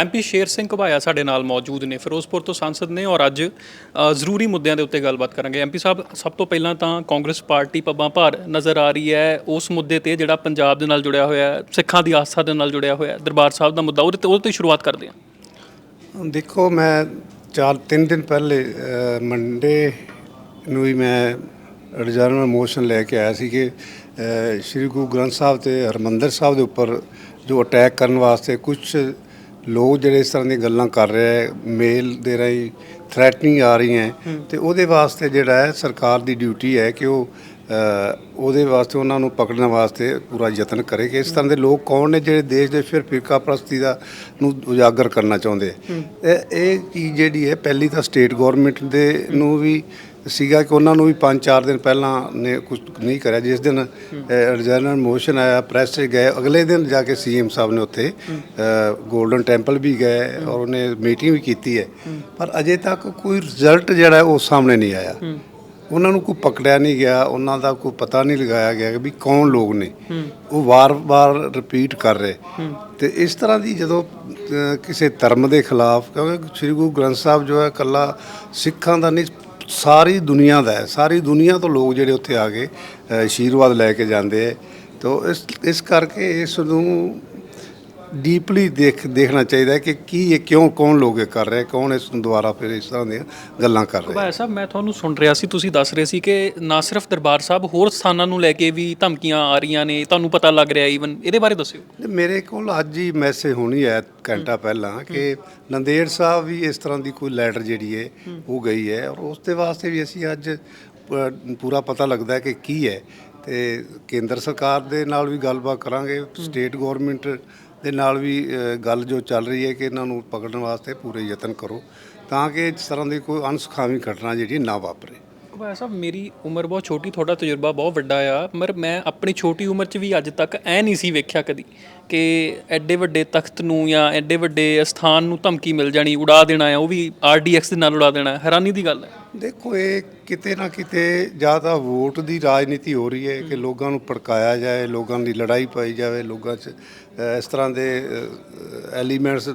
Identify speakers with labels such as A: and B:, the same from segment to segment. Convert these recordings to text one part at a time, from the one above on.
A: MP Sher Singh ਘਬਾਇਆ ਸਾਡੇ ਨਾਲ ਮੌਜੂਦ ਨੇ ਫਿਰੋਜ਼ਪੁਰ ਤੋਂ ਸੰਸਦ ਨੇ ਔਰ ਅੱਜ ਅ, ਜ਼ਰੂਰੀ ਮੁੱਦਿਆਂ ਦੇ ਉੱਤੇ ਗੱਲਬਾਤ ਕਰਾਂਗੇ। ਐਮਪੀ ਸਾਹਿਬ ਸਭ ਤੋਂ ਪਹਿਲਾਂ ਤਾਂ ਕਾਂਗਰਸ ਪਾਰਟੀ ਪੱਬਾਂ ਭਾਰ ਨਜ਼ਰ ਆ ਰਹੀ ਹੈ। ਉਸ ਮੁੱਦੇ ਤੇ ਜਿਹੜਾ ਪੰਜਾਬ ਦੇ ਨਾਲ ਜੁੜਿਆ ਹੋਇਆ ਹੈ ਸਿੱਖਾਂ ਦੀ ਆਸਥਾ ਦੇ ਨਾਲ ਜੁੜਿਆ ਹੋਇਆ ਹੈ ਦਰਬਾਰ ਸਾਹਿਬ ਦਾ ਮੁੱਦਾ ਉਹਦੇ ਤੇ ਉਹਦੇ ਤੋਂ ਹੀ ਸ਼ੁਰੂਆਤ ਕਰਦੇ ਹਾਂ।
B: ਦੇਖੋ ਮੈਂ ਚਾਰ ਤਿੰਨ ਦਿਨ ਪਹਿਲੇ ਅ, ਮੰਡੇ ਨੂੰ ਹੀ ਮੈਂ ਰਿਜ਼ਰਵ ਮੋਸ਼ਨ ਲੈ ਕੇ ਆਇਆ ਸੀ ਕਿ ਅ, ਸ਼੍ਰੀ ਗੁਰੂ ਗ੍ਰੰਥ ਸਾਹਿਬ ਤੇ ਹਰਮੰਦਰ ਸਾਹਿਬ ਦੇ ਉੱਪਰ ਜੋ ਅਟੈਕ ਕਰਨ ਵਾਸਤੇ ਕੁਝ ਲੋਕ ਜਿਹੜੇ ਇਸ ਤਰ੍ਹਾਂ ਦੀਆਂ ਗੱਲਾਂ ਕਰ ਰਹੇ ਹੈ ਮੇਲ ਦੇ ਰਾਹੀਂ ਥ੍ਰੈਟਨਿੰਗ ਆ ਰਹੀ ਹੈ ਤੇ ਉਹਦੇ ਵਾਸਤੇ ਜਿਹੜਾ ਹੈ ਸਰਕਾਰ ਦੀ ਡਿਊਟੀ ਹੈ ਕਿ ਉਹ ਉਹਦੇ ਵਾਸਤੇ ਉਹਨਾਂ ਨੂੰ ਪਕੜਨ ਵਾਸਤੇ ਪੂਰਾ ਯਤਨ ਕਰੇ ਕਿ ਇਸ ਤਰ੍ਹਾਂ ਦੇ ਲੋਕ ਕੌਣ ਨੇ ਜਿਹੜੇ ਦੇਸ਼ ਦੇ ਫਿਰ ਫਿਰਕਾ ਪ੍ਰਸਤੀ ਦਾ ਨੂੰ ਉਜਾਗਰ ਕਰਨਾ ਚਾਹੁੰਦੇ ਇਹ ਇਹ ਚੀਜ਼ ਜਿਹੜੀ ਹੈ ਪਹਿਲੀ ਤਾਂ ਸਟੇਟ ਗਵਰਨਮੈਂਟ ਦੇ ਨੂੰ ਵੀ ਸੀਗਾ ਕਿ ਉਹਨਾਂ ਨੂੰ ਵੀ 5-4 ਦਿਨ ਪਹਿਲਾਂ ਨੇ ਕੁਝ ਨਹੀਂ ਕਰਿਆ। ਜਿਸ ਦਿਨ ਰਿਜ਼ਰਵ ਮੋਸ਼ਨ ਆਇਆ ਪ੍ਰੈਸ 'ਚ ਗਏ। ਅਗਲੇ ਦਿਨ ਜਾ ਕੇ ਸੀਐਮ ਸਾਹਿਬ ਨੇ ਉੱਥੇ 골ਡਨ ਟੈਂਪਲ ਵੀ ਗਏ ਔਰ ਉਹਨੇ ਮੀਟਿੰਗ ਵੀ ਕੀਤੀ ਹੈ। ਪਰ ਅਜੇ ਤੱਕ ਕੋਈ ਰਿਜ਼ਲਟ ਜਿਹੜਾ ਉਹ ਸਾਹਮਣੇ ਨਹੀਂ ਆਇਆ। ਉਹਨਾਂ ਨੂੰ ਕੋਈ ਪਕੜਿਆ ਨਹੀਂ ਗਿਆ ਉਹਨਾਂ ਦਾ ਕੋਈ ਪਤਾ ਨਹੀਂ ਲਗਾਇਆ ਗਿਆ ਕਿ ਵੀ ਕੌਣ ਲੋਕ ਨੇ। ਉਹ ਵਾਰ-ਵਾਰ ਰਿਪੀਟ ਕਰ ਰਹੇ। ਤੇ ਇਸ ਤਰ੍ਹਾਂ ਦੀ ਜਦੋਂ ਕਿਸੇ ਧਰਮ ਦੇ ਖਿਲਾਫ ਕਿਉਂਕਿ ਸ੍ਰੀ ਗੁਰੂ ਗ੍ਰੰਥ ਸਾਹਿਬ ਜੋ ਹੈ ਕੱਲਾ ਸਿੱਖਾਂ ਦਾ ਨਹੀਂ ਸਾਰੀ ਦੁਨੀਆ ਦਾ ਹੈ। ਸਾਰੀ ਦੁਨੀਆ ਤੋਂ ਲੋਕ ਜਿਹੜੇ ਉੱਥੇ ਆ ਕੇ ਅ, ਆਸ਼ੀਰਵਾਦ ਲੈ ਕੇ ਜਾਂਦੇ ਹੈ। ਤੋ ਇਸ ਇਸ ਕਰਕੇ ਇਸ ਨੂੰ ਡੀਪਲੀ ਦੇਖ ਦੇਖਣਾ ਚਾਹੀਦਾ ਹੈ ਕਿ ਕੀ ਇਹ ਕਿਉਂ ਕੌਣ ਲੋਕ ਇਹ ਕਰ ਰਹੇ ਕੌਣ ਇਸ ਨੂੰ ਦੁਬਾਰਾ ਫਿਰ ਇਸ ਤਰ੍ਹਾਂ ਦੀਆਂ ਗੱਲਾਂ ਕਰ ਰਹੇ
A: ਘੁਬਾਇਆ ਸਾਹਿਬ ਮੈਂ ਤੁਹਾਨੂੰ ਸੁਣ ਰਿਹਾ ਸੀ ਤੁਸੀਂ ਦੱਸ ਰਹੇ ਸੀ ਕਿ ਨਾ ਸਿਰਫ ਦਰਬਾਰ ਸਾਹਿਬ ਹੋਰ ਸਥਾਨਾਂ ਨੂੰ ਲੈ ਕੇ ਵੀ ਧਮਕੀਆਂ ਆ ਰਹੀਆਂ ਨੇ ਤੁਹਾਨੂੰ ਪਤਾ ਲੱਗ ਰਿਹਾ ਈਵਨ ਇਹਦੇ ਬਾਰੇ ਦੱਸਿਓ।
B: ਮੇਰੇ ਕੋਲ ਅੱਜ ਹੀ ਮੈਸੇਜ ਹੋਣੀ ਹੈ ਘੰਟਾ ਪਹਿਲਾਂ ਕਿ ਨੰਦੇੜ ਸਾਹਿਬ ਵੀ ਇਸ ਤਰ੍ਹਾਂ ਦੀ ਕੋਈ ਲੈਟਰ ਜਿਹੜੀ ਹੈ ਉਹ ਗਈ ਹੈ ਔਰ ਉਸ ਦੇ ਵਾਸਤੇ ਵੀ ਅਸੀਂ ਅੱਜ ਪੂਰਾ ਪਤਾ ਲੱਗਦਾ ਹੈ ਕਿ ਕੀ ਹੈ ਤੇ ਕੇਂਦਰ ਸਰਕਾਰ ਦੇ ਨਾਲ ਵੀ ਗੱਲਬਾਤ ਕਰਾਂਗੇ ਸਟੇਟ ਗਵਰਨਮੈਂਟ ਦੇ ਨਾਲ ਵੀ ਗੱਲ ਜੋ ਚੱਲ ਰਹੀ ਹੈ ਕਿ ਇਹਨਾਂ ਨੂੰ ਪਕੜਨ ਵਾਸਤੇ ਪੂਰੇ ਯਤਨ ਕਰੋ ਤਾਂ ਕਿ ਇਸ ਤਰ੍ਹਾਂ ਦੀ ਕੋਈ ਅਨਸੁਖਾਵੀ ਘਟਨਾ ਜਿਹੜੀ ਨਾ ਵਾਪਰੇ।
A: ਘੁਬਾਇਆ ਸਾਹਿਬ ਮੇਰੀ ਉਮਰ ਬਹੁਤ ਛੋਟੀ ਤੁਹਾਡਾ ਤਜਰਬਾ ਬਹੁਤ ਵੱਡਾ ਆ ਪਰ ਮੈਂ ਆਪਣੀ ਛੋਟੀ ਉਮਰ 'ਚ ਵੀ ਅੱਜ ਤੱਕ ਐ ਨਹੀਂ ਸੀ ਵੇਖਿਆ ਕਦੀ ਕਿ ਐਡੇ ਵੱਡੇ ਤਖਤ ਨੂੰ ਜਾਂ ਐਡੇ ਵੱਡੇ ਸਥਾਨ ਨੂੰ ਧਮਕੀ ਮਿਲ ਜਾਣੀ ਉਡਾ ਦੇਣਾ ਹੈ ਉਹ ਵੀ ਆਰਡੀਐਕਸ ਦੇ ਨਾਲ ਉਡਾ ਦੇਣਾ ਹੈਰਾਨੀ ਦੀ ਗੱਲ ਹੈ।
B: ਦੇਖੋ ਇਹ ਕਿਤੇ ਨਾ ਕਿਤੇ ਜਾਂ ਤਾਂ ਵੋਟ ਦੀ ਰਾਜਨੀਤੀ ਹੋ ਰਹੀ ਹੈ ਕਿ ਲੋਕਾਂ ਨੂੰ ਭੜਕਾਇਆ ਜਾਏ ਲੋਕਾਂ ਦੀ ਲੜਾਈ ਪਾਈ ਜਾਵੇ ਲੋਕਾਂ 'ਚ ਇਸ ਤਰ੍ਹਾਂ ਦੇ ਐਲੀਮੈਂਟਸ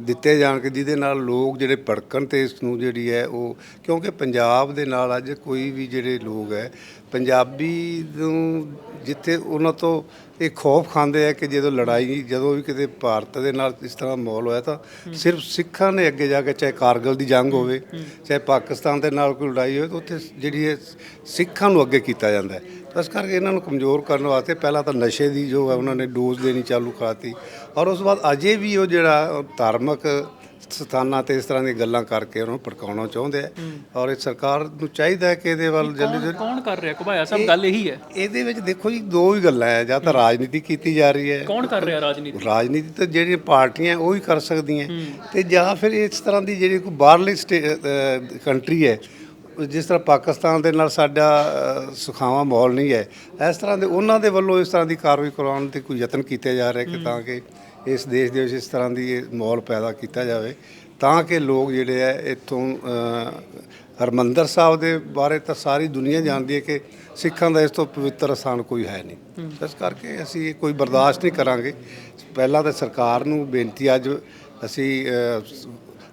B: ਦਿੱਤੇ ਜਾਣ ਕਿ ਜਿਹਦੇ ਨਾਲ ਲੋਕ ਜਿਹੜੇ ਭੜਕਣ ਤੇ ਇਸ ਨੂੰ ਜਿਹੜੀ ਹੈ ਉਹ, ਕਿਉਂਕਿ ਪੰਜਾਬ ਦੇ ਨਾਲ ਅੱਜ ਕੋਈ ਵੀ ਜਿਹੜੇ ਲੋਕ ਹੈ ਪੰਜਾਬੀ ਨੂੰ ਜਿੱਥੇ ਉਹਨਾਂ ਤੋਂ ਇਹ ਖੌਫ ਖਾਂਦੇ ਆ ਕਿ ਜਦੋਂ ਲੜਾਈ ਜਦੋਂ ਵੀ ਕਿਤੇ ਭਾਰਤ ਦੇ ਨਾਲ ਇਸ ਤਰ੍ਹਾਂ ਮਾਹੌਲ ਹੋਇਆ ਤਾਂ ਸਿਰਫ ਸਿੱਖਾਂ ਨੇ ਅੱਗੇ ਜਾ ਕੇ ਚਾਹੇ ਕਾਰਗਲ ਦੀ ਜੰਗ ਹੋਵੇ ਚਾਹੇ ਪਾਕਿਸਤਾਨ ਦੇ ਨਾਲ ਕੋਈ ਲੜਾਈ ਹੋਵੇ ਤਾਂ ਉੱਥੇ ਜਿਹੜੀ ਹੈ ਸਿੱਖਾਂ ਨੂੰ ਅੱਗੇ ਕੀਤਾ ਜਾਂਦਾ ਹੈ। ਇਸ ਕਰਕੇ ਇਹਨਾਂ ਨੂੰ ਕਮਜ਼ੋਰ ਕਰਨ ਵਾਸਤੇ ਪਹਿਲਾਂ ਤਾਂ ਨਸ਼ੇ ਦੀ ਜੋ ਹੈ ਉਹਨਾਂ ਨੇ ਡੋਜ਼ ਦੇਣੀ ਚਾਲੂ ਕਰਾਤੀ ਔਰ ਉਸ ਬਾਅਦ ਅਜੇ ਵੀ ਉਹ ਜਿਹੜਾ ਧਾਰਮਿਕ ਸਥਾਨਾਂ ਤੇ ਇਸ ਤਰ੍ਹਾਂ ਦੀਆਂ ਗੱਲਾਂ ਕਰਕੇ ਉਹਨਾਂ ਨੂੰ ਭੜਕਾਉਣਾ ਚਾਹੁੰਦੇ ਆ। ਔਰ ਇਹ ਸਰਕਾਰ ਨੂੰ ਚਾਹੀਦਾ ਹੈ ਕਿ ਇਹਦੇ ਵੱਲ ਜਲਦੀ
A: ਕੌਣ ਕੌਣ ਕਰ ਰਿਹਾ? ਘੁਬਾਇਆ ਸਾਹਿਬ ਗੱਲ ਇਹੀ ਹੈ।
B: ਇਹਦੇ ਵਿੱਚ ਦੇਖੋ ਜੀ ਦੋ ਹੀ ਗੱਲਾਂ ਹੈ। ਜਾਂ ਤਾਂ ਰਾਜਨੀਤੀ ਕੀਤੀ ਜਾ ਰਹੀ ਹੈ।
A: ਕੌਣ ਕਰ ਰਿਹਾ ਰਾਜਨੀਤੀ?
B: ਰਾਜਨੀਤੀ ਤਾਂ ਜਿਹੜੀਆਂ ਪਾਰਟੀਆਂ ਉਹ ਹੀ ਕਰ ਸਕਦੀਆਂ। ਤੇ ਜਾਂ ਫਿਰ ਇਸ ਤਰ੍ਹਾਂ ਦੀ ਜਿਹੜੀ ਕੋਈ ਬਾਹਰਲੀ ਕੰਟਰੀ ਹੈ ਜਿਸ ਤਰ੍ਹਾਂ ਪਾਕਿਸਤਾਨ ਦੇ ਨਾਲ ਸਾਡਾ ਸੁਖਾਵਾਂ ਮਾਹੌਲ ਨਹੀਂ ਹੈ। ਇਸ ਤਰ੍ਹਾਂ ਦੇ ਉਹਨਾਂ ਦੇ ਵੱਲੋਂ ਇਸ ਤਰ੍ਹਾਂ ਦੀ ਕਾਰਵਾਈ ਕਰਾਉਣ ਤੇ ਕੋਈ ਯਤਨ ਕੀਤੇ ਜਾ ਰਹੇ ਕਿ ਤਾਂ ਕਿ ਇਸ ਦੇਸ਼ ਦੇ ਵਿੱਚ ਇਸ ਤਰ੍ਹਾਂ ਦੀ ਇਹ ਮਾਹੌਲ ਪੈਦਾ ਕੀਤਾ ਜਾਵੇ ਤਾਂ ਕਿ ਲੋਕ ਜਿਹੜੇ ਹੈ ਇੱਥੋਂ ਅ, ਹਰਮੰਦਰ ਸਾਹਿਬ ਦੇ ਬਾਰੇ ਤਾਂ ਸਾਰੀ ਦੁਨੀਆ ਜਾਣਦੀ ਹੈ ਕਿ ਸਿੱਖਾਂ ਦਾ ਇਸ ਤੋਂ ਪਵਿੱਤਰ ਸਥਾਨ ਕੋਈ ਹੈ ਨਹੀਂ। ਇਸ ਕਰਕੇ ਅਸੀਂ ਇਹ ਕੋਈ ਬਰਦਾਸ਼ਤ ਨਹੀਂ ਕਰਾਂਗੇ। ਪਹਿਲਾਂ ਤਾਂ ਸਰਕਾਰ ਨੂੰ ਬੇਨਤੀ ਅੱਜ ਅਸੀਂ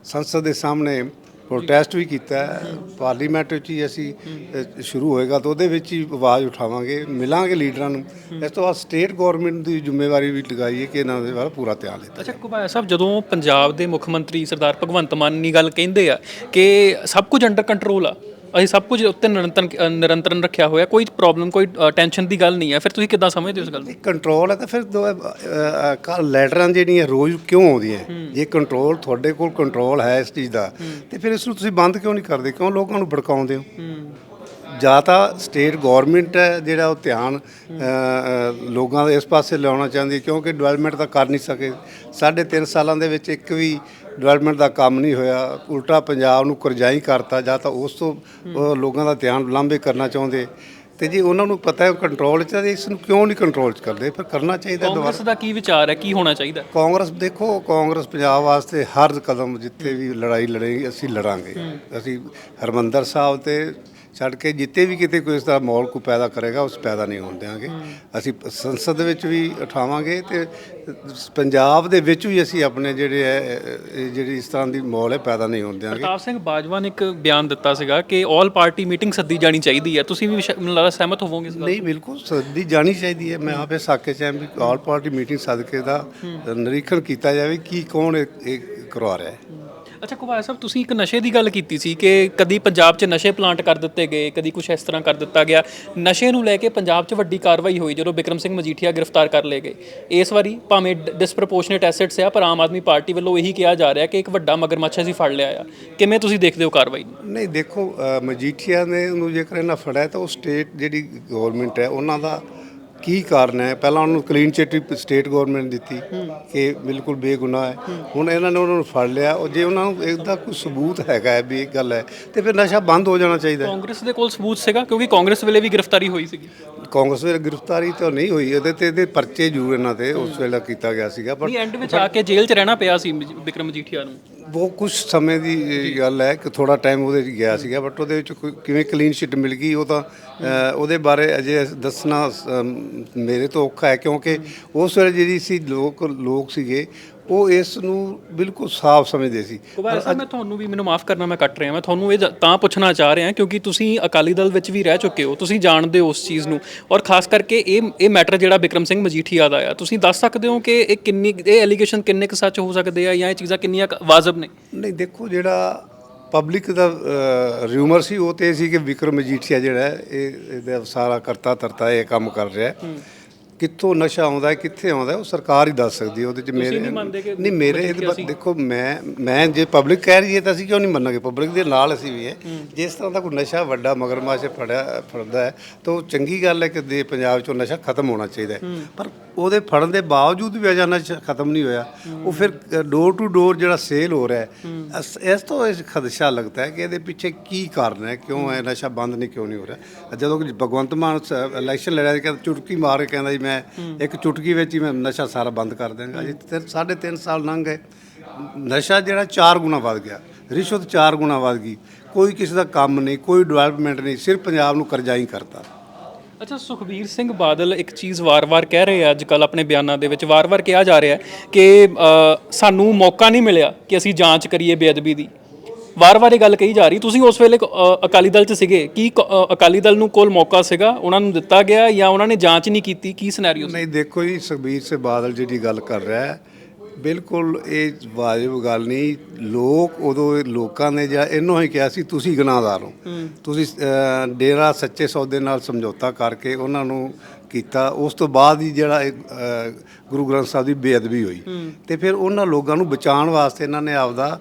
B: ਸੰਸਦ ਦੇ ਸਾਹਮਣੇ ਪ੍ਰੋਟੈਸਟ ਵੀ ਕੀਤਾ ਹੈ। ਪਾਰਲੀਮੈਂਟ ਵਿੱਚ ਹੀ ਅਸੀਂ ਅ, ਸ਼ੁਰੂ ਹੋਏਗਾ ਤਾਂ ਉਹਦੇ ਵਿੱਚ ਹੀ ਆਵਾਜ਼ ਉਠਾਵਾਂਗੇ ਮਿਲਾਂਗੇ ਲੀਡਰਾਂ ਨੂੰ। ਇਸ ਤੋਂ ਬਾਅਦ ਸਟੇਟ ਗਵਰਨਮੈਂਟ ਦੀ ਜ਼ਿੰਮੇਵਾਰੀ ਵੀ ਲਗਾਈਏ ਕਿ ਇਹਨਾਂ ਦੇ ਵੱਲ ਪੂਰਾ ਧਿਆਨ ਦਿੱਤਾ
A: ਅੱਛਾ ਘੁਬਾਇਆ ਸਾਹਿਬ ਜਦੋਂ ਪੰਜਾਬ ਦੇ ਮੁੱਖ ਮੰਤਰੀ ਸਰਦਾਰ ਭਗਵੰਤ ਮਾਨ ਨੀ ਗੱਲ ਕਹਿੰਦੇ ਆ ਕਿ ਸਭ ਕੁਝ ਅੰਡਰ ਕੰਟਰੋਲ ਆ ਅਸੀਂ ਸਭ ਕੁਝ ਉੱਤੇ ਨਿਰੰਤਰਨ ਅ, ਨਿਰੰਤਰਨ ਰੱਖਿਆ ਹੋਇਆ ਕੋਈ ਪ੍ਰੋਬਲਮ ਕੋਈ ਟੈਨਸ਼ਨ ਦੀ ਗੱਲ ਨਹੀਂ ਹੈ। ਫਿਰ ਤੁਸੀਂ ਕਿੱਦਾਂ ਸਮਝਦੇ ਹੋ ਇਸ ਗੱਲ ਨੂੰ?
B: ਕੰਟਰੋਲ ਹੈ ਤਾਂ ਫਿਰ ਦੋ ਕਾ ਲੈਟਰਾਂ ਜਿਹੜੀਆਂ ਰੋਜ਼ ਕਿਉਂ ਆਉਂਦੀਆਂ? ਜੇ ਕੰਟਰੋਲ ਤੁਹਾਡੇ ਕੋਲ ਕੰਟਰੋਲ ਹੈ ਇਸ ਚੀਜ਼ ਦਾ ਤੇ ਫਿਰ ਇਸ ਨੂੰ ਤੁਸੀਂ ਬੰਦ ਕਿਉਂ ਨਹੀਂ ਕਰਦੇ? ਕਿਉਂ ਲੋਕਾਂ ਨੂੰ ਭੜਕਾਉਂਦੇ ਹੋ? ਜਾਂ ਤਾਂ ਸਟੇਟ ਗਵਰਨਮੈਂਟ ਹੈ ਜਿਹੜਾ ਉਹ ਧਿਆਨ ਅ, ਅ, ਲੋਕਾਂ ਦੇ ਇਸ ਪਾਸੇ ਲਿਆਉਣਾ ਚਾਹੁੰਦੀ ਹੈ ਕਿਉਂਕਿ ਡਿਵੈਲਪਮੈਂਟ ਤਾਂ ਕਰ ਨਹੀਂ ਸਕੇ। ਸਾਢੇ ਤਿੰਨ ਸਾਲਾਂ ਦੇ ਵਿੱਚ ਇੱਕ ਵੀ ਡਿਵੈਲਪਮੈਂਟ ਦਾ ਕੰਮ ਨਹੀਂ ਹੋਇਆ ਉਲਟਾ ਪੰਜਾਬ ਨੂੰ ਕਰਜ਼ਾਈ ਕਰਤਾ ਜਾਂ ਤਾਂ ਉਸ ਤੋਂ ਲੋਕਾਂ ਦਾ ਧਿਆਨ ਲਾਂਭੇ ਕਰਨਾ ਚਾਹੁੰਦੇ। ਤੇ ਜੇ ਉਹਨਾਂ ਨੂੰ ਪਤਾ ਹੈ ਕੰਟਰੋਲ ਚ ਤੇ ਇਸ ਨੂੰ ਕਿਉਂ ਨਹੀਂ ਕੰਟਰੋਲ ਚ ਕਰਦੇ? ਫਿਰ ਕਰਨਾ ਚਾਹੀਦਾ
A: ਕਾਂਗਰਸ ਦਾ ਕੀ ਵਿਚਾਰ ਹੈ? ਕੀ ਹੋਣਾ ਚਾਹੀਦਾ?
B: ਕਾਂਗਰਸ ਦੇਖੋ ਕਾਂਗਰਸ ਪੰਜਾਬ ਵਾਸਤੇ ਹਰ ਕਦਮ ਜਿੱਥੇ ਵੀ ਲੜਾਈ ਲੜੇਗੀ ਅਸੀਂ ਲੜਾਂਗੇ। ਅਸੀਂ ਹਰਮੰਦਰ ਸਾਹਿਬ ਤੇ ਛੱਡ ਕੇ ਜਿੱਤੇ ਵੀ ਕਿਤੇ ਕੋਈ ਇਸ ਦਾ ਮਾਹੌਲ ਕੋ ਪੈਦਾ ਕਰੇਗਾ ਉਸ ਪੈਦਾ ਨਹੀਂ ਹੋਣ ਦਿਆਂਗੇ। ਅਸੀਂ ਸੰਸਦ ਵਿੱਚ ਵੀ ਉਠਾਵਾਂਗੇ ਤੇ ਪੰਜਾਬ ਦੇ ਵਿੱਚ ਵੀ ਅਸੀਂ ਆਪਣੇ ਜਿਹੜੇ ਹੈ ਜਿਹੜੀ ਇਸ ਤਰ੍ਹਾਂ ਦੀ ਮਾਹੌਲ ਹੈ ਪੈਦਾ ਨਹੀਂ ਹੋਣ ਦਿਆਂਗੇ।
A: ਪ੍ਰਤਾਪ ਸਿੰਘ ਬਾਜਵਾ ਨੇ ਇੱਕ ਬਿਆਨ ਦਿੱਤਾ ਸੀਗਾ ਕਿ 올 ਪਾਰਟੀ ਮੀਟਿੰਗ ਸੱਦੀ ਜਾਣੀ ਚਾਹੀਦੀ ਹੈ। ਤੁਸੀਂ ਵੀ ਮੈਨੂੰ ਲੱਗਦਾ ਸਹਿਮਤ ਹੋਵੋਗੇ ਇਸ ਗੱਲ
B: ਨਹੀਂ ਬਿਲਕੁਲ ਸੱਦੀ ਜਾਣੀ ਚਾਹੀਦੀ ਹੈ। ਮੈਂ ਆਪੇ ਸਾਕੇ ਚ ਵੀ ਆਲ ਪਾਰਟੀ ਮੀਟਿੰਗ ਸਦਕੇ ਦਾ ਨਿਰੀਖਣ ਕੀਤਾ ਜਾਵੇ ਕੀ ਕੌਣ ਇਹ ਕਰਵਾ ਰਿਹਾ ਹੈ।
A: ਅੱਛਾ ਕੁਬਾਰ ਸਾਹਿਬ, ਤੁਸੀਂ ਇੱਕ ਨਸ਼ੇ ਦੀ ਗੱਲ ਕੀਤੀ ਸੀ ਕਿ ਕਦੀ ਪੰਜਾਬ 'ਚ ਨਸ਼ੇ ਪਲਾਂਟ ਕਰ ਦਿੱਤੇ ਗਏ, ਕਦੀ ਕੁਝ ਇਸ ਤਰ੍ਹਾਂ ਕਰ ਦਿੱਤਾ ਗਿਆ। ਨਸ਼ੇ ਨੂੰ ਲੈ ਕੇ ਪੰਜਾਬ 'ਚ ਵੱਡੀ ਕਾਰਵਾਈ ਹੋਈ ਜਦੋਂ ਬਿਕਰਮ ਸਿੰਘ ਮਜੀਠੀਆ ਗ੍ਰਿਫਤਾਰ ਕਰ ਲਏ ਗਏ। ਇਸ ਵਾਰੀ ਭਾਵੇਂ ਡਿਸਪ੍ਰੋਪੋਰਸ਼ਨੇਟ ਐਸੈਟਸ ਆ, ਪਰ ਆਮ ਆਦਮੀ ਪਾਰਟੀ ਵੱਲੋਂ ਇਹੀ ਕਿਹਾ ਜਾ ਰਿਹਾ ਕਿ ਇੱਕ ਵੱਡਾ ਮਗਰਮੱਛ ਅਸੀਂ ਫੜ ਲਿਆ ਆ। ਕਿਵੇਂ ਤੁਸੀਂ ਦੇਖਦੇ ਹੋ ਕਾਰਵਾਈ
B: ਨਹੀਂ, ਦੇਖੋ ਮਜੀਠੀਆ ਨੇ ਉਹਨੂੰ ਜੇਕਰ ਇਹਨਾਂ ਫੜਿਆ ਤਾਂ ਉਹ ਸਟੇਟ ਜਿਹੜੀ ਗਵਰਨਮੈਂਟ ਹੈ, ਉਹਨਾਂ ਦਾ ਕੀ ਕਾਰਨ ਹੈ? ਪਹਿਲਾਂ ਉਹਨੂੰ ਕਲੀਨ ਚਿੱਟ ਸਟੇਟ ਗਵਰਨਮੈਂਟ ਦਿੱਤੀ ਕਿ ਬਿਲਕੁਲ ਬੇਗੁਨਾਹ ਹੈ। ਹੁਣ ਇਹਨਾਂ ਨੇ ਉਹਨਾਂ ਨੂੰ ਫੜ ਲਿਆ। ਉਹ ਜੇ ਉਹਨਾਂ ਨੂੰ ਇਹਦਾ ਕੋਈ ਸਬੂਤ ਹੈਗਾ ਹੈ ਵੀ ਇਹ ਗੱਲ ਹੈ ਤੇ ਫਿਰ ਨਸ਼ਾ ਬੰਦ ਹੋ ਜਾਣਾ ਚਾਹੀਦਾ ਹੈ।
A: ਕਾਂਗਰਸ ਦੇ ਕੋਲ ਸਬੂਤ ਸੀਗਾ? ਕਿਉਂਕਿ ਕਾਂਗਰਸ ਵੇਲੇ ਵੀ ਗ੍ਰਿਫਤਾਰੀ ਹੋਈ ਸੀਗੀ।
B: ਕਾਂਗਰਸ ਵੇਲੇ ਗ੍ਰਿਫਤਾਰੀ ਤਾਂ ਨਹੀਂ ਹੋਈ। ਉਹਦੇ ਤੇ ਇਹਦੇ ਪਰਚੇ ਜੂ ਇਹਨਾਂ ਤੇ ਉਸ ਵੇਲੇ ਕੀਤਾ ਗਿਆ ਸੀਗਾ ਪਰ
A: ਨਹੀਂ ਐਂਡ ਵਿੱਚ ਆ ਕੇ ਜੇਲ੍ਹ 'ਚ ਰਹਿਣਾ ਪਿਆ ਸੀ ਬਿਕਰਮ ਮਜੀਠੀਆ ਨੂੰ।
B: ਉਹ ਕੁਝ ਸਮੇਂ ਦੀ ਗੱਲ ਹੈ ਕਿ ਥੋੜਾ ਟਾਈਮ ਉਹਦੇ 'ਚ ਗਿਆ ਸੀਗਾ ਬਟ ਉਹਦੇ ਵਿੱਚ ਕੋਈ- ਕਿਵੇਂ ਕਲੀਨ ਸ਼ੀਟ ਮਿਲ ਗਈ ਉਹ ਤਾਂ ਅ, ਉਹਦੇ ਬਾਰੇ ਅਜੇ ਦੱਸਣਾ ਅ, ਮੇਰੇ ਤੋਂ ਔਖਾ ਹੈ ਕਿਉਂਕਿ ਉਸ ਵੇਲੇ ਜਿਹੜੀ ਸੀ ਲੋਕ ਲੋਕ ਸੀਗੇ ਉਹ ਇਸ ਨੂੰ ਬਿਲਕੁਲ ਸਾਫ਼ ਸਮਝਦੇ ਸੀ।
A: ਕੁਬਾਰ ਸਾਹਿਬ ਮੈਂ ਤੁਹਾਨੂੰ ਵੀ ਮੈਨੂੰ ਮਾਫ ਕਰਨਾ ਮੈਂ ਕੱਟ ਰਿਹਾ ਮੈਂ ਤੁਹਾਨੂੰ ਇਹ ਤਾਂ ਪੁੱਛਣਾ ਚਾਹ ਰਿਹਾ ਕਿਉਂਕਿ ਤੁਸੀਂ ਅਕਾਲੀ ਦਲ ਵਿੱਚ ਵੀ ਰਹਿ ਚੁੱਕੇ ਹੋ ਤੁਸੀਂ ਜਾਣਦੇ ਹੋ ਉਸ ਚੀਜ਼ ਨੂੰ। ਔਰ ਖਾਸ ਕਰਕੇ ਇਹ ਇਹ ਮੈਟਰ ਜਿਹੜਾ ਬਿਕਰਮ ਸਿੰਘ ਮਜੀਠੀਆ ਦਾ ਆ ਤੁਸੀਂ ਦੱਸ ਸਕਦੇ ਹੋ ਕਿ ਇਹ ਕਿੰਨੀ ਇਹ ਐਲੀਗੇਸ਼ਨ ਕਿੰਨੇ ਕੁ ਸੱਚ ਹੋ ਸਕਦੇ ਆ ਜਾਂ ਇਹ ਚੀਜ਼ਾਂ ਕਿੰਨੀਆਂ ਵਾਜਬ ਨੇ?
B: ਨਹੀਂ ਦੇਖੋ ਜਿਹੜਾ ਪਬਲਿਕ ਦਾ ਰਿਊਮਰ ਸੀ ਉਹ ਤੇ ਸੀ ਕਿ ਵਿਕਰਮ ਮਜੀਠੀਆ ਜਿਹੜਾ ਇਹ ਇਹਦਾ ਸਾਰਾ ਕਰਤਾ ਤਰਤਾ ਇਹ ਕੰਮ ਕਰ ਰਿਹਾ ਹੈ। ਕਿੱਥੋਂ ਨਸ਼ਾ ਆਉਂਦਾ ਹੈ ਕਿੱਥੇ ਆਉਂਦਾ ਹੈ, ਉਹ ਸਰਕਾਰ ਹੀ ਦੱਸ ਸਕਦੀ ਹੈ ਉਹਦੇ ਚ ਮੇਰੇ
A: ਨਹੀਂ ਮੰਨਦੇ ਕਿ
B: ਨਹੀਂ ਮੇਰੇ ਇਹਦੇ ਬਾਰੇ ਦੇਖੋ ਮੈਂ ਮੈਂ ਜੇ ਪਬਲਿਕ ਕਹਿ ਰਹੀ ਹੈ ਤਾਂ ਅਸੀਂ ਕਿਉਂ ਨਹੀਂ ਮੰਨਾਂਗੇ? ਪਬਲਿਕ ਦੇ ਨਾਲ ਅਸੀਂ ਵੀ ਹੈ। ਜਿਸ ਤਰ੍ਹਾਂ ਦਾ ਕੋਈ ਨਸ਼ਾ ਵੱਡਾ ਮਗਰਮੱਛ ਫੜਿਆ ਫੜਦਾ ਹੈ ਤਾਂ ਉਹ ਚੰਗੀ ਗੱਲ ਹੈ ਕਿ ਦੇ ਪੰਜਾਬ ਚੋਂ ਨਸ਼ਾ ਖਤਮ ਹੋਣਾ ਚਾਹੀਦਾ ਹੈ। ਪਰ ਉਹਦੇ ਫੜਨ ਦੇ ਬਾਵਜੂਦ ਵੀ ਅਜਾ ਨਸ਼ਾ ਖਤਮ ਨਹੀਂ ਹੋਇਆ ਉਹ ਫਿਰ ਡੋਰ ਟੂ ਡੋਰ ਜਿਹੜਾ ਸੇਲ ਹੋ ਰਿਹਾ ਹੈ ਇਸ ਤੋਂ ਇਹ ਖਦਸ਼ਾ ਲੱਗਦਾ ਹੈ ਕਿ ਇਹਦੇ ਪਿੱਛੇ ਕੀ ਕਾਰਨ ਹੈ ਕਿਉਂ ਇਹ ਨਸ਼ਾ ਬੰਦ ਨਹੀਂ ਕਿਉਂ ਨਹੀਂ ਹੋ ਰਿਹਾ? ਜਦੋਂ ਕਿ ਭਗਵੰਤ ਮਾਨ ਇਲੈਕਸ਼ਨ ਲੜਿਆ ਕਹਿੰਦਾ ਚੁਟਕੀ ਮਾਰ ਕੇ ਕਹਿੰਦਾ ਜੀ ਮੈਂ ਇੱਕ ਚੁਟਕੀ ਵਿੱਚ ਹੀ ਮੈਂ ਨਸ਼ਾ ਸਾਰਾ ਬੰਦ ਕਰ ਦਿਆਂਗਾ। ਜੀ ਤੇ ਸਾਢੇ ਤਿੰਨ ਸਾਲ ਲੰਘ ਗਏ। ਨਸ਼ਾ ਜਿਹੜਾ ਚਾਰ ਗੁਣਾ ਵੱਧ ਗਿਆ। ਰਿਸ਼ਵਤ ਚਾਰ ਗੁਣਾ ਵੱਧ ਗਈ। ਕੋਈ ਕਿਸੇ ਦਾ ਕੰਮ ਨਹੀਂ, ਕੋਈ ਡਿਵੈਲਪਮੈਂਟ ਨਹੀਂ, ਸਿਰਫ ਪੰਜਾਬ ਨੂੰ ਕਰਜ਼ਾ ਹੀ ਕਰਤਾ।
A: ਅੱਛਾ, ਸੁਖਬੀਰ ਸਿੰਘ ਬਾਦਲ ਇੱਕ ਚੀਜ਼ ਵਾਰ-ਵਾਰ ਕਹਿ ਰਹੇ ਆ ਅੱਜ-ਕੱਲ ਆਪਣੇ ਬਿਆਨਾਂ ਦੇ ਵਿੱਚ ਵਾਰ-ਵਾਰ ਕਿਹਾ ਜਾ ਰਿਹਾ ਕਿ ਸਾਨੂੰ ਮੌਕਾ ਨਹੀਂ ਮਿਲਿਆ ਕਿ ਅਸੀਂ ਜਾਂਚ ਕਰੀਏ ਬੇਅਦਬੀ ਦੀ। ਵਾਰ-ਵਾਰ ਇਹ ਗੱਲ ਕਹੀ ਜਾ ਰਹੀ ਤੁਸੀਂ ਉਸ ਵੇਲੇ ਅ, ਅਕਾਲੀ ਦਲ 'ਚ ਸੀਗੇ ਕੀ ਕ- ਅ, ਅਕਾਲੀ ਦਲ ਨੂੰ ਕੋਲ ਮੌਕਾ ਸੀਗਾ? ਉਹਨਾਂ ਨੂੰ ਦਿੱਤਾ ਗਿਆ ਜਾਂ ਉਹਨਾਂ ਨੇ ਜਾਂਚ ਨਹੀਂ ਕੀਤੀ? ਕੀ ਸਿਨੈਰੀਓ
B: ਨਹੀਂ ਦੇਖੋ ਜੀ ਸੁਖਬੀਰ ਸਿੰਘ ਬਾਦਲ ਜਿਹੜੀ ਗੱਲ ਕਰ ਰਿਹਾ ਹੈ ਬਿਲਕੁਲ ਇਹ ਵਾਜਬ ਗੱਲ ਨਹੀਂ। ਲੋਕ ਉਦੋਂ ਇਹ ਲੋਕਾਂ ਨੇ ਜਾਂ ਇਹਨੂੰ ਹੀ ਕਿਹਾ ਸੀ ਤੁਸੀਂ ਗੁਨਾਹਗਾਰ ਹੋ। ਤੁਸੀਂ ਅਹ, ਡੇਰਾ ਸੱਚੇ ਸੌਦੇ ਨਾਲ ਸਮਝੌਤਾ ਕਰਕੇ ਉਹਨਾਂ ਨੂੰ ਕੀਤਾ ਉਸ ਤੋਂ ਬਾਅਦ ਹੀ ਜਿਹੜਾ ਗੁਰੂ ਗ੍ਰੰਥ ਸਾਹਿਬ ਦੀ ਬੇਅਦਬੀ ਹੋਈ। ਤੇ ਫਿਰ ਉਹਨਾਂ ਲੋਕਾਂ ਨੂੰ ਬਚਾਉਣ ਵਾਸਤੇ ਇਹਨਾਂ ਨੇ ਆਪਦਾ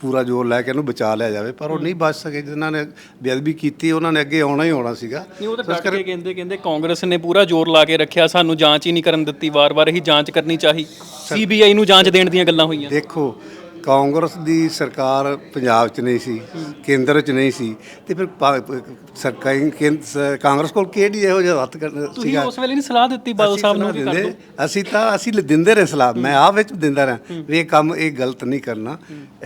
B: ਪੂਰਾ ਜ਼ੋਰ ਲੈ ਕੇ ਇਹਨੂੰ ਬਚਾ ਲਿਆ ਜਾਵੇ। ਪਰ ਉਹ ਨਹੀਂ ਬਚ ਸਕੇ ਜਿਨ੍ਹਾਂ ਨੇ ਬੇਅਦਬੀ ਕੀਤੀ ਉਹਨਾਂ ਨੇ ਅੱਗੇ ਆਉਣਾ ਹੀ ਆਉਣਾ ਸੀਗਾ।
A: ਨਹੀਂ ਉਹ ਤਾਂ ਡਟ ਕੇ ਕਹਿੰਦੇ ਕਹਿੰਦੇ ਕਾਂਗਰਸ ਨੇ ਪੂਰਾ ਜ਼ੋਰ ਲਾ ਕੇ ਰੱਖਿਆ ਸਾਨੂੰ ਜਾਂਚ ਹੀ ਨਹੀਂ ਕਰਨ ਦਿੱਤੀ ਵਾਰ-ਵਾਰ ਇਹੀ ਜਾਂਚ ਕਰਨੀ ਚਾਹੀ। ਸੀਬੀਆਈ ਨੂੰ ਜਾਂਚ ਦੇਣ ਦੀਆਂ ਗੱਲਾਂ ਹੋਈਆਂ।
B: ਦੇਖੋ ਕਾਂਗਰਸ ਦੀ ਸਰਕਾਰ ਪੰਜਾਬ 'ਚ ਨਹੀਂ ਸੀ ਕੇਂਦਰ 'ਚ ਨਹੀਂ ਸੀ ਤੇ ਫਿਰ ਸਰਕਾਰੀ ਕਾਂਗਰਸ ਕੋਲ ਕਿਹੜੀ ਇਹੋ ਜਿਹਾ ਹੱਥ ਸੀਗਾ?
A: ਉਸ ਵੇਲੇ ਨਹੀਂ ਸਲਾਹ ਦਿੱਤੀ ਬਾਦਲ ਸਾਹਿਬ ਨੂੰ ਕਰ
B: ਅਸੀਂ ਤਾਂ ਅਸੀਂ ਦਿੰਦੇ ਰਹੇ ਸਲਾਹ ਮੈਂ ਆਪ ਵਿੱਚ ਦਿੰਦਾ ਰਿਹਾ ਵੀ ਇਹ ਕੰਮ ਇਹ ਗਲਤ ਨਹੀਂ ਕਰਨਾ।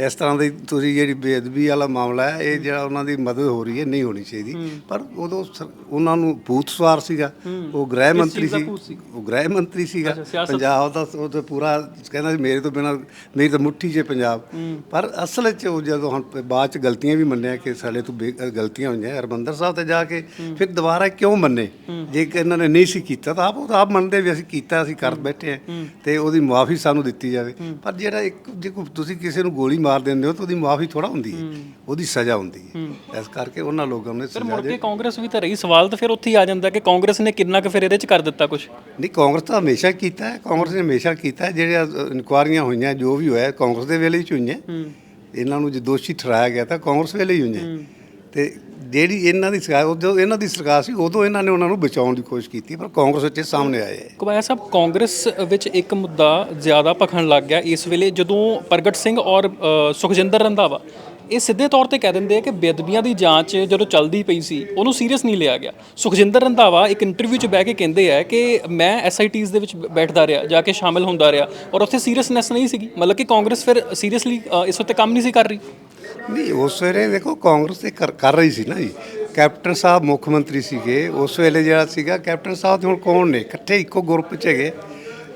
B: ਇਸ ਤਰ੍ਹਾਂ ਦੀ ਤੁਸੀਂ ਜਿਹੜੀ ਬੇਅਦਬੀ ਵਾਲਾ ਮਾਮਲਾ ਹੈ ਇਹ ਜਿਹੜਾ ਉਹਨਾਂ ਦੀ ਮਦਦ ਹੋ ਰਹੀ ਹੈ ਨਹੀਂ ਹੋਣੀ ਚਾਹੀਦੀ। ਪਰ ਉਦੋਂ ਉਹਨਾਂ ਨੂੰ ਭੂਤ ਸਵਾਰ ਸੀਗਾ। ਉਹ ਗ੍ਰਹਿ ਮੰਤਰੀ ਸੀ? ਉਹ ਗ੍ਰਹਿ ਮੰਤਰੀ ਸੀਗਾ। ਪੰਜਾਬ ਦਾ ਉਹ ਤਾਂ ਪੂਰਾ ਕਹਿੰਦਾ ਮੇਰੇ ਤੋਂ ਬਿਨਾ ਮੇਰੀ ਤਾਂ ਮੁੱਠੀ 'ਚ ਪੰਜਾਬ। ਪਰ ਅਸਲ 'ਚ ਉਹ ਜਦੋਂ ਹੁਣ ਬਾਅਦ 'ਚ ਗਲਤੀਆਂ ਵੀ ਮੰਨਿਆ ਕਿ ਸਾਡੇ ਤੋਂ ਬੇ- ਗਲਤੀਆਂ ਹੋਈਆਂ ਹਰਮੰਦਰ ਸਾਹਿਬ ਤੇ ਜਾ ਕੇ ਫਿਰ ਦੁਬਾਰਾ ਕਿਉਂ ਮੰਨੇ? ਜੇ ਕਿ ਇਹਨਾਂ ਨੇ ਨਹੀਂ ਸੀ ਕੀਤਾ ਤਾਂ ਆਪ ਉਹ ਤਾਂ ਆਪ ਮੰਨਦੇ ਵੀ ਅਸੀਂ ਕੀਤਾ ਅਸੀਂ ਕਰ ਬੈਠੇ ਆ ਤੇ ਉਹਦੀ ਮੁਆਫੀ ਸਾਨੂੰ ਦਿੱਤੀ ਜਾਵੇ। ਪਰ ਜਿਹੜਾ ਇੱਕ ਜੇ ਕੋਈ ਤੁਸੀਂ ਕਿਸੇ ਨੂੰ ਗੋਲੀ ਮਾਰ ਦਿੰਦੇ ਹੋ ਤਾਂ ਉਹਦੀ ਮੁਆਫੀ ਥੋੜਾ ਹੁੰਦੀ ਹੈ। ਉਹਦੀ ਸਜ਼ਾ ਹੁੰਦੀ ਹੈ। ਇਸ ਕਰਕੇ ਉਹਨਾਂ ਲੋਕਾਂ ਨੇ ਸਜ਼ਾ
A: ਮੁੜ ਕੇ ਕਾਂਗਰਸ ਵੀ ਤਾਂ ਰਹੀ ਸਵਾਲ ਤਾਂ ਫਿਰ ਉੱਥੇ ਹੀ ਆ ਜਾਂਦਾ ਕਿ ਕਾਂਗਰਸ ਨੇ ਕਿੰਨਾ ਕੁ ਫਿਰ ਇਹਦੇ 'ਚ ਕਰ ਦਿੱਤਾ ਕੁਝ
B: ਨਹੀਂ ਕਾਂਗਰਸ ਤਾਂ ਹਮੇਸ਼ਾ ਕੀਤਾ ਹੈ। ਕਾਂਗਰਸ ਨੇ ਹਮੇਸ਼ਾ ਕੀਤਾ ਹੈ। ਜਿਹੜੀਆਂ ਇਨਕੁਆਰੀਆਂ ਹੋਈਆਂ ਜੋ ਵੀ ਹੋਇਆ ਕਾਂਗਰਸ ਦੇ ਵੇਲੇ ਹੀ 'ਚ ਹੋਈਆਂ। ਇਹਨਾਂ ਨੂੰ ਜੇ ਦੋਸ਼ੀ ਠਹਿਰਾਇਆ ਗਿਆ ਤਾਂ ਕਾਂਗਰਸ ਵੇਲੇ ਹੀ ਹੋਈਆਂ। ਤੇ ਜਿਹੜੀ ਇਹਨਾਂ ਦੀ ਸਰਕਾਰ ਉਦੋਂ ਇਹਨਾਂ ਦੀ ਸਰਕਾਰ ਸੀ ਉਦੋਂ ਇਹਨਾਂ ਨੇ ਉਹਨਾਂ ਨੂੰ ਬਚਾਉਣ ਦੀ ਕੋਸ਼ਿਸ਼ ਕੀਤੀ ਪਰ ਕਾਂਗਰਸ ਵਿੱਚ ਸਾਹਮਣੇ ਆਏ। ਹੈ
A: ਕੁਬਾਇਆ ਸਾਹਿਬ ਕਾਂਗਰਸ ਵਿੱਚ ਇੱਕ ਮੁੱਦਾ ਜ਼ਿਆਦਾ ਭਖਣ ਲੱਗ ਗਿਆ ਇਸ ਵੇਲੇ ਜਦੋਂ ਪ੍ਰਗਟ ਸਿੰਘ ਔਰ ਸੁਖਜਿੰਦਰ ਰੰਧਾਵਾ ਇਹ ਸਿੱਧੇ ਤੌਰ ਤੇ ਕਹਿ ਦਿੰਦੇ ਆ ਕਿ ਬੇਅਦਬੀਆਂ ਦੀ ਜਾਂਚ ਜਦੋਂ ਚੱਲਦੀ ਪਈ ਸੀ, ਉਹਨੂੰ ਸੀਰੀਅਸ ਨਹੀਂ ਲਿਆ ਗਿਆ। ਸੁਖਜਿੰਦਰ ਰੰਧਾਵਾ ਇੱਕ ਇੰਟਰਵਿਊ 'ਚ ਬਹਿ ਕੇ ਕਹਿੰਦੇ ਆ ਕਿ ਮੈਂ ਐਸਆਈਟੀਜ਼ ਦੇ ਵਿੱਚ ਬੈਠਦਾ ਰਿਹਾ, ਜਾ ਕੇ ਸ਼ਾਮਿਲ ਹੁੰਦਾ ਰਿਹਾ ਔਰ ਉੱਥੇ ਸੀਰੀਅਸਨੈਸ ਨਹੀਂ ਸੀਗੀ। ਮਤਲਬ ਕਿ ਕਾਂਗਰਸ ਫਿਰ ਸੀਰੀਅਸਲੀ ਇਸ ਉੱਤੇ ਕੰਮ ਨਹੀਂ ਸੀ ਕਰ ਰਹੀ।
B: ਨਹੀਂ, ਉਸ ਵੇਲੇ ਦੇਖੋ ਕਾਂਗਰਸ ਤੇ ਕਰ ਕਰ ਰਹੀ ਸੀ ਨਾ ਜੀ। ਕੈਪਟਨ ਸਾਹਿਬ ਮੁੱਖ ਮੰਤਰੀ ਸੀਗੇ, ਉਸ ਵੇਲੇ ਜਿਹੜਾ ਸੀਗਾ, ਕੈਪਟਨ ਸਾਹਿਬ ਤੇ ਹੁਣ ਕੌਣ ਨੇ? ਇਕੱਠੇ ਇੱਕੋ ਗਰੁੱਪ 'ਚ ਹੈਗੇ।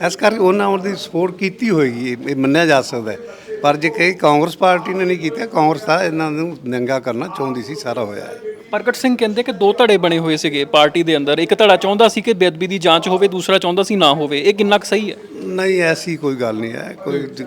B: ਇਸ ਕਰਕੇ ਉਹਨਾਂ ਉਹਨਾਂ ਦੀ ਸਪੋਰਟ ਕੀਤੀ ਹੋਏਗੀ, ਇਹ ਮੰਨਿਆ ਜਾ ਸਕਦਾ ਹੈ। ਪਰ ਜੇ ਕਹੀ ਕਾਂਗਰਸ ਪਾਰਟੀ ਨੇ ਨਹੀਂ ਕੀਤਾ, ਕਾਂਗਰਸ ਤਾਂ ਇਹਨਾਂ ਨੂੰ ਨੰਗਾ ਕਰਨਾ ਚਾਹੁੰਦੀ ਸੀ, ਸਾਰਾ ਹੋਇਆ ਹੈ।
A: ਪ੍ਰਗਟ ਸਿੰਘ ਕਹਿੰਦੇ ਕਿ ਦੋ ਧੜੇ ਬਣੇ ਹੋਏ ਸੀਗੇ ਪਾਰਟੀ ਦੇ ਅੰਦਰ, ਇੱਕ ਧੜਾ ਚਾਹੁੰਦਾ ਸੀ ਕਿ ਬੇਅਦਬੀ ਦੀ ਜਾਂਚ ਹੋਵੇ, ਦੂਸਰਾ ਚਾਹੁੰਦਾ ਸੀ ਨਾ ਹੋਵੇ। ਇਹ ਕਿੰਨਾ ਕੁ ਸਹੀ ਹੈ?
B: ਨਹੀਂ ਐਸੀ ਕੋਈ ਗੱਲ ਨਹੀਂ ਹੈ। ਕੋਈ ਜ-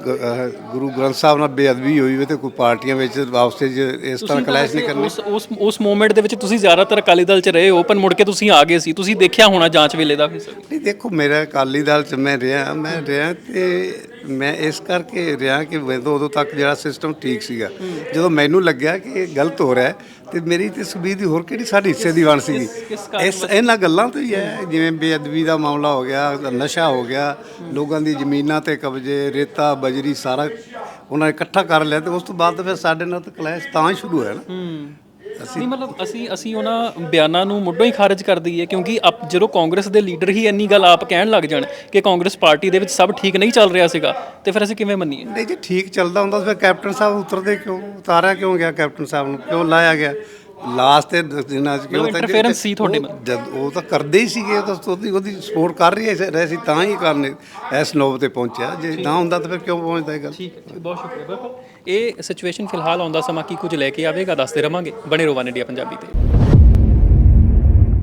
B: ਗੁਰੂ ਗ੍ਰੰਥ ਸਾਹਿਬ ਨਾਲ ਬੇਅਦਬੀ ਹੋਈ ਹੋਵੇ ਤੇ ਕੋਈ ਪਾਰਟੀਆਂ ਵਿੱਚ ਆਪਸ ਵਿੱਚ ਇਸ ਤਰ੍ਹਾਂ ਕਲੈਸ਼ ਨਹੀਂ ਕਰਨੀ।
A: ਉਸ ਉਸ ਉਸ ਮੂਵਮੈਂਟ ਦੇ ਵਿੱਚ ਤੁਸੀਂ ਜ਼ਿਆਦਾਤਰ ਅਕਾਲੀ ਦਲ 'ਚ ਰਹੇ ਹੋ ਪਰ ਮੁੜ ਕੇ ਤੁਸੀਂ ਆ ਗਏ ਸੀ। ਤੁਸੀਂ ਦੇਖਿਆ ਹੋਣਾ ਜਾਂਚ ਵੇਲੇ ਦਾ ਫਿਰ
B: ਨਹੀਂ ਦੇਖੋ ਮੇਰਾ ਅਕਾਲੀ ਦਲ ਚ ਮੈਂ ਰਿਹਾ ਮੈਂ ਰਿਹਾ ਤੇ ਮੈਂ ਇਸ ਕਰਕੇ ਰਿਹਾ ਕਿ ਮੈਨੂੰ ਉਦੋਂ ਤੱਕ ਜਿਹੜਾ ਸਿਸਟਮ ਠੀਕ ਸੀਗਾ। ਜਦੋਂ ਮੈਨੂੰ ਲੱਗਿਆ ਕਿ ਇਹ ਗਲਤ ਹੋ ਰਿਹਾ ਤੇ ਮੇਰੀ ਤੇ ਸੁਬੀਰ ਦੀ ਹੋਰ ਕਿਹੜੀ ਸਾਡੇ ਹਿੱਸੇ ਦੀ ਬਣ ਸੀਗੀ? ਇਸ ਇਹਨਾਂ ਗੱਲਾਂ ਤੋਂ ਹੀ ਹੈ। ਜਿਵੇਂ ਬੇਅਦਬੀ ਦਾ ਮਾਮਲਾ ਹੋ ਗਿਆ ਨਸ਼ਾ ਹੋ ਗਿਆ ਲੋਕਾਂ ਦੀ ਜ਼ਮੀਨਾਂ ਤੇ ਕਬਜ਼ੇ ਰੇਤਾ ਬਜਰੀ ਸਾਰਾ ਉਹਨਾਂ ਨੇ ਇਕੱਠਾ ਕਰ ਲਿਆ ਤੇ ਉਸ ਤੋਂ ਬਾਅਦ ਫਿਰ ਸਾਡੇ ਨਾਲ ਤਾਂ ਕਲੈਸ਼ ਤਾਂ ਸ਼ੁਰੂ ਹੋਇਆ ਨਾ।
A: ਨਹੀਂ ਮਤਲਬ ਅਸੀਂ ਅਸੀਂ ਉਹਨਾਂ ਬਿਆਨਾਂ ਨੂੰ ਮੁੱਢੋਂ ਹੀ ਖਾਰਜ ਕਰ ਦਈਏ ਕਿਉਂਕਿ ਅਪ ਜਦੋਂ ਕਾਂਗਰਸ ਦੇ ਲੀਡਰ ਹੀ ਇੰਨੀ ਗੱਲ ਆਪ ਕਹਿਣ ਲੱਗ ਜਾਣ ਕਿ ਕਾਂਗਰਸ ਪਾਰਟੀ ਦੇ ਵਿੱਚ ਸਭ ਠੀਕ ਨਹੀਂ ਚੱਲ ਰਿਹਾ ਸੀਗਾ ਤੇ ਫਿਰ ਅਸੀਂ ਕਿਵੇਂ ਮੰਨੀਏ?
B: ਨਹੀਂ ਜੇ ਠੀਕ ਚੱਲਦਾ ਹੁੰਦਾ ਤਾਂ ਫਿਰ ਕੈਪਟਨ ਸਾਹਿਬ ਉਤਰਦੇ ਕਿਉਂ? ਉਤਾਰਿਆ ਕਿਉਂ ਗਿਆ ਕੈਪਟਨ ਸਾਹਿਬ ਨੂੰ? ਕਿਉਂ ਲਾਇਆ ਗਿਆ? ਲਾਸਟ ਤੇ ਦਿਨਾਂ ਚ ਕਿਉਂ ਤਾਂ
A: interference ਸੀ ਤੁਹਾਡੇ
B: ਜਦ ਉਹ ਤਾਂ ਕਰਦੇ ਹੀ ਸੀਗੇ ਉਹ ਤਾਂ ਉਹਦੀ ਉਹਦੀ ਸਪੋਰਟ ਕਰ ਰਹੀ ਹੈ ਰਹੇ ਸੀ ਤਾਂ ਹੀ ਕਰਨੇ ਇਸ ਨੋਬ ਤੇ ਪਹੁੰਚਿਆ। ਜੇ ਨਾ ਹੁੰਦਾ ਤਾਂ ਫਿਰ ਕਿਉਂ ਪਹੁੰਚਦਾ ਇਹ ਗੱਲ?
A: ਠੀਕ ਹੈ ਬਹੁਤ ਸ਼ੁਕਰੀਆ। ਬਿਲਕੁਲ। ਇਹ ਸਿਚੁਏਸ਼ਨ ਫਿਲਹਾਲ ਆਉਂਦਾ ਸਮਾਂ ਕੀ ਕੁਝ ਲੈ ਕੇ ਆਵੇਗਾ ਦੱਸਦੇ ਰਵਾਂਗੇ। ਬਣੇ ਰਹੋ ਵਨ ਇੰਡੀਆ ਪੰਜਾਬੀ ਤੇ।